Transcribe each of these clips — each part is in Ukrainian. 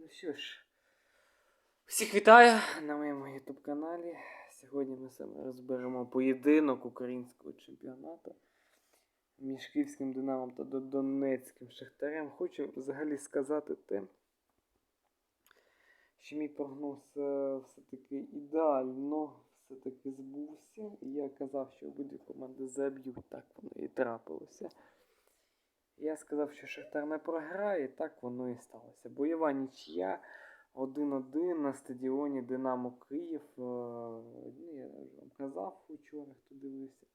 Ну що ж, всіх вітаю на моєму YouTube каналі. Сьогодні ми саме розберемо поєдинок українського чемпіонату між Київським Динамом та Донецьким Шахтарем. Хочу взагалі сказати те, що мій прогноз е, все-таки ідеально все-таки збувся. Я казав, що обидві команди заб'ють, так воно і трапилося. Я сказав, що Шахтар не програє, і так воно і сталося. Бойова нічия 1-1 на стадіоні Динамо Київ. Е, ну, Я вже вам казав вчора, хто дивився.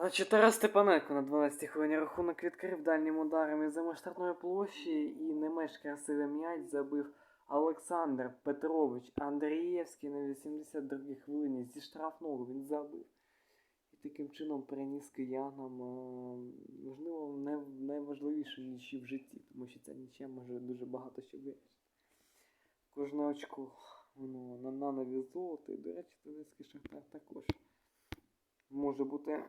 Значить, Тарас Степаненко на 12-й хвилині рахунок відкрив дальнім ударом із штрафної площі і не менш красивий м'яч забив Олександр Петрович Андрієвський на 82-й хвилині зі штрафного він забив. І таким чином приніс киянам, е, не, найважливішу нічі в житті, тому що ця нічия може дуже багато що вирішити. Кожне очко воно на нанові золото, і, до речі, Донецький Шахтар також може бути,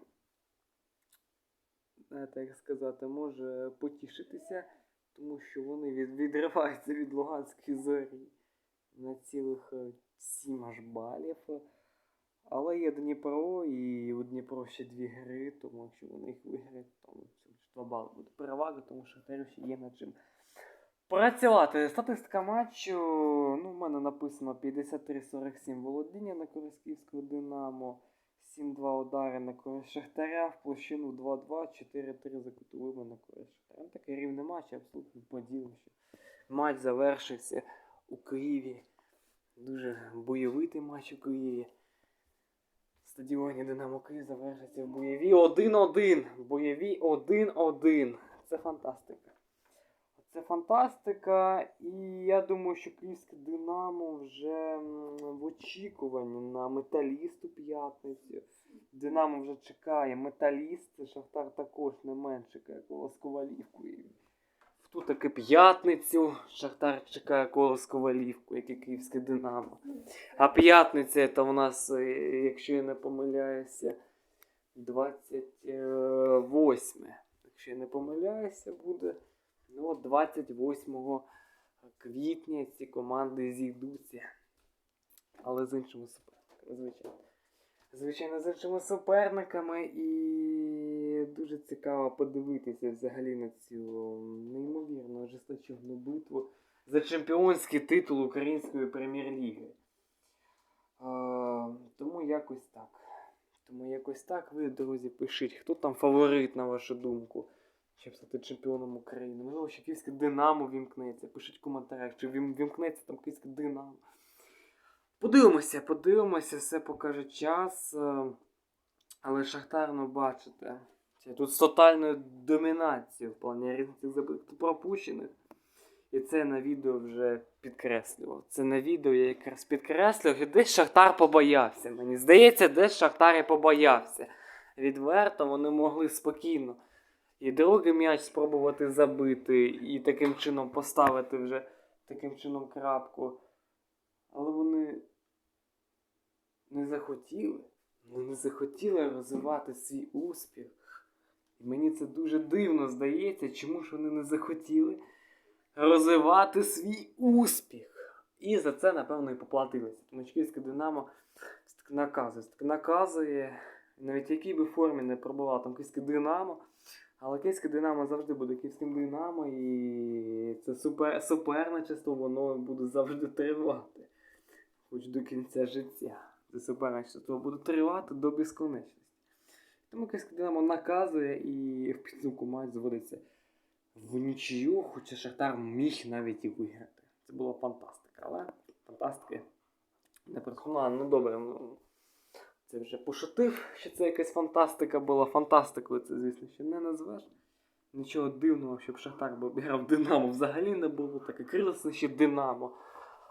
знаєте, як сказати, може потішитися, тому що вони від, відриваються від Луганської зорі на цілих е, 7 аж балів. Але є Дніпро, і у Дніпро ще дві гри, тому якщо вони їх виграють, то ну, два бали буде перевага, тому що Шахтарю ще є над чим працювати. Статистика матчу, ну, в мене написано 53-47 володіння на користь Київського Динамо, 7-2 удари на користь Шахтаря, в площину 2-2, 4-3 за кутовими на користь Шахтаря. Ну, Такий рівний матч, абсолютно поділим, що матч завершився у Києві. Дуже бойовитий матч у Києві стадіоні Динамо Київ завершиться в бойові 1-1. Бойові 1-1. Це фантастика. Це фантастика, і я думаю, що Київське Динамо вже в очікуванні на металіст у п'ятницю. Динамо вже чекає металіст, Шахтар також не менше чекає коло з Ковалівку. І в ту таки п'ятницю Шахтар чекає коло Ковалівку, як і Київське Динамо. А п'ятниця це у нас, е, якщо я не помиляюся, 28. Якщо я не помиляюся, буде. Ну, 28 квітня ці команди зійдуться. Але з іншими суперниками, звичайно. Звичайно, з іншими суперниками і дуже цікаво подивитися взагалі на цю неймовірно ожесточену битву за чемпіонський титул Української прем'єр-ліги. Тому якось так. Тому якось так. Ви, друзі, пишіть, хто там фаворит, на вашу думку, щоб стати чемпіоном України. Можливо, ще київське Динамо вімкнеться. Пишіть в коментарях, чи вімкнеться там київське Динамо. Подивимося, подивимося, все покаже час. Е, Але Шахтар, ну бачите, це тут з тотальною домінацією в плані різних пропущених. І це на відео вже підкреслював. Це на відео я якраз підкреслював, і десь Шахтар побоявся. Мені здається, десь Шахтар і побоявся. Відверто вони могли спокійно. І другий м'яч спробувати забити, і таким чином поставити вже таким чином крапку. Але вони не захотіли. Вони не захотіли розвивати свій успіх. І мені це дуже дивно здається, чому ж вони не захотіли розвивати свій успіх. І за це, напевно, і поплатилися. Київське Динамо так наказує. Так наказує, навіть якій би формі не пробував там Київське Динамо. Але Київське Динамо завжди буде Київським Динамо, і це супер, суперничество, воно буде завжди тривати. Хоч до кінця життя. Це суперничество буде тривати до безконечності. Тому Київське Динамо наказує і в підсумку матч зводиться в нічию, хоча Шахтар міг навіть і виграти. Це була фантастика, але фантастики не приховала. Ну добре, ну, це вже пошутив, що це якась фантастика була. Фантастикою це, звісно, ще не назвеш. Нічого дивного, щоб Шахтар би обіграв Динамо взагалі не було. Таке крилося ще Динамо.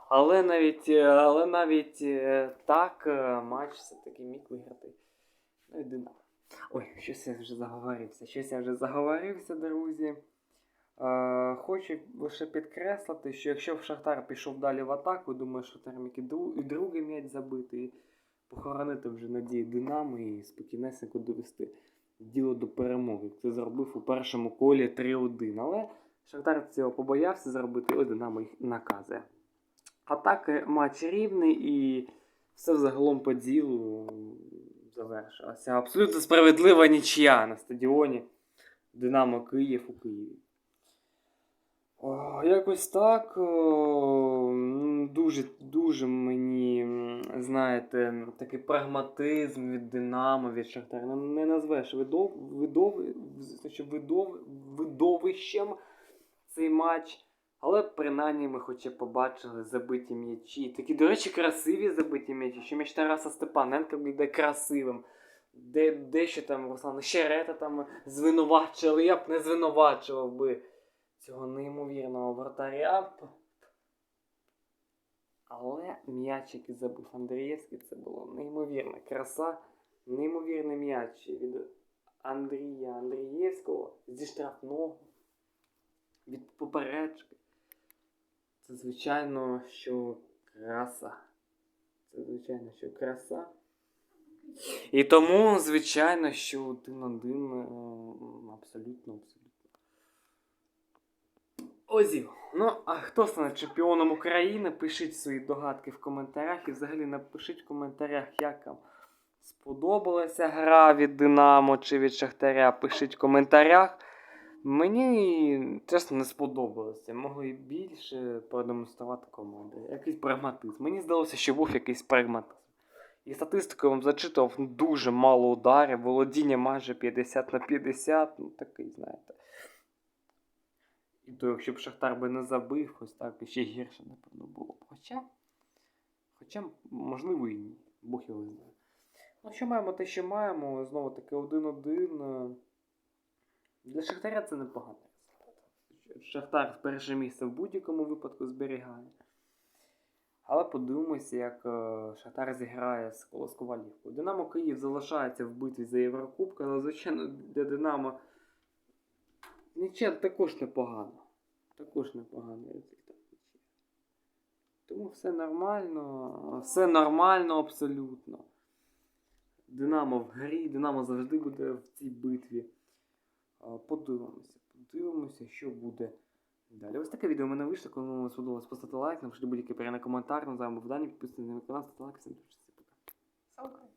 Але навіть, е, але навіть е, так е, матч все-таки міг виграти. Ну і Динамо. Ой, щось я вже заговорився. Щось я вже заговорився, друзі. Е, хочу лише підкреслити, що якщо в Шахтар пішов далі в атаку, думаю, що міг і дру- і другий м'яч забити, і похоронити вже надії Динамо і спокійнесенько довести діло до перемоги. Це зробив у першому колі 3-1. Але Шахтар цього побоявся зробити, ось Динамо їх наказує. А так е, матч рівний і все загалом по ділу завершилося. Абсолютно справедлива нічия на стадіоні Динамо Київ у Києві. О, якось так. О, дуже, дуже мені, знаєте, такий прагматизм від Динамо, від Шахтаря. Ну, Не назвеш видов, видов, видов, видовищем цей матч. Але принаймні ми хоча б побачили забиті м'ячі. Такі, до речі, красиві забиті м'ячі. Що м'яч Тараса Степаненка буде красивим. Де, дещо там Руслан Щерета там звинувачили, я б не звинувачував би цього неймовірного вратаря. Але м'яч, який забив Андрієвський, це було неймовірна краса, неймовірний м'яч від Андрія Андрієвського зі штрафного, від поперечки. Це звичайно, що краса. Це звичайно, що краса. І тому, звичайно, що один один е, абсолютно, абсолютно. Озів. Ну, а хто стане чемпіоном України? Пишіть свої догадки в коментарях і взагалі напишіть в коментарях, як вам сподобалася гра від Динамо чи від Шахтаря. Пишіть в коментарях. Мені чесно не сподобалося. Могли більше продемонструвати команди. Якийсь прагматизм. Мені здалося, що був якийсь прагматизм. І статистику я вам зачитував ну, дуже мало ударів, володіння майже 50 на 50. Ну такий, знаєте. І то, якщо б Шахтар би не забив, ось так ще гірше, напевно, було б. Хоча, хоча, можливо, і ні. Бог його знає. Ну, що маємо, те, що маємо. Знову таки 1-1. Для Шахтаря це непогано. Шахтар перше місце в будь-якому випадку зберігає. Але подивимося, як е, Шахтар зіграє з Колосковалівкою. Динамо Київ залишається в битві за Єврокубка, але, звичайно, для Динамо нічия також непогано. Також непоганий результат. Тому все нормально, все нормально абсолютно. Динамо в грі, Динамо завжди буде в цій битві. Подивимося, подивимося, що буде далі. Ось таке відео мене вийшло. Коли вам сподобалось, поставте лайк, напишіть будь-який приємний коментар, Називаємо в дані, підписуйтесь на канал, ставте лайк, всім дуже пока.